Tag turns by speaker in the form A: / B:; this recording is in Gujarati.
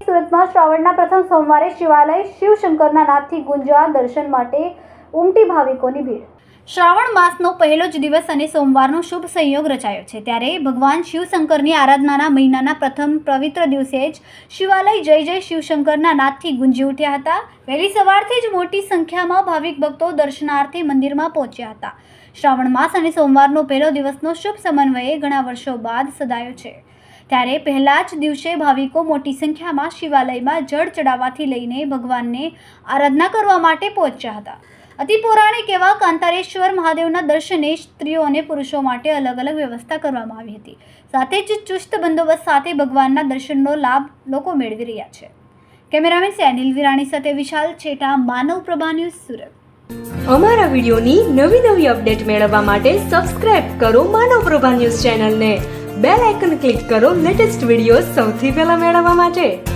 A: સુરતમાં શ્રાવણના પ્રથમ સોમવારે શિવાલય શિવશંકરના નાથથી ગુંજવા દર્શન માટે ઉમટી ભાવિકોની ભીડ. શ્રાવણ માસનો પહેલો જ દિવસ અને સોમવારનો શુભ સંયોગ રચાયો છે. ત્યારે ભગવાન શિવશંકરની આરાધનાના મહિનાના પ્રથમ પવિત્ર દિવસે જ શિવાલય જય જય શિવશંકરના નાદથી ગુંજી ઉઠ્યા હતા. વહેલી સવારથી જ મોટી સંખ્યામાં ભાવિક ભક્તો દર્શનાર્થે મંદિરમાં પહોંચ્યા હતા. શ્રાવણ માસ અને સોમવારનો પહેલો દિવસનો શુભ સમન્વયે ઘણા વર્ષો બાદ સદાયો છે. ત્યારે પહેલા જ દિવસે ભાવિકો મોટી સંખ્યામાં શિવાલયમાં જળ ચડાવવાથી લઈને ભગવાનને આરાધના કરવા માટે પહોંચ્યા હતા. અતિ પૌરાણિક એવા કાંતારેશ્વર મહાદેવના દર્શને સ્ત્રીઓ અને પુરુષો માટે અલગ અલગ વ્યવસ્થા કરવામાં આવી હતી. સાથે જ ચુસ્ત બંદોબસ્ત સાથે ભગવાનના દર્શનનો લાભ લોકો મેળવી રહ્યા છે. કેમેરામેન સેનિલ વિરાણી સાથે વિશાલ છેટા, માનવ પ્રભા ન્યૂઝ સુરત.
B: અમારા વિડીયોની નવી નવી અપડેટ મેળવવા માટે સબસ્ક્રાઇબ કરો માનવ પ્રભા ન્યૂઝ ચેનલને. બેલ આઇકન ક્લિક કરો લેટેસ્ટ વીડિયો સૌથી પહેલા મેળવવા માટે.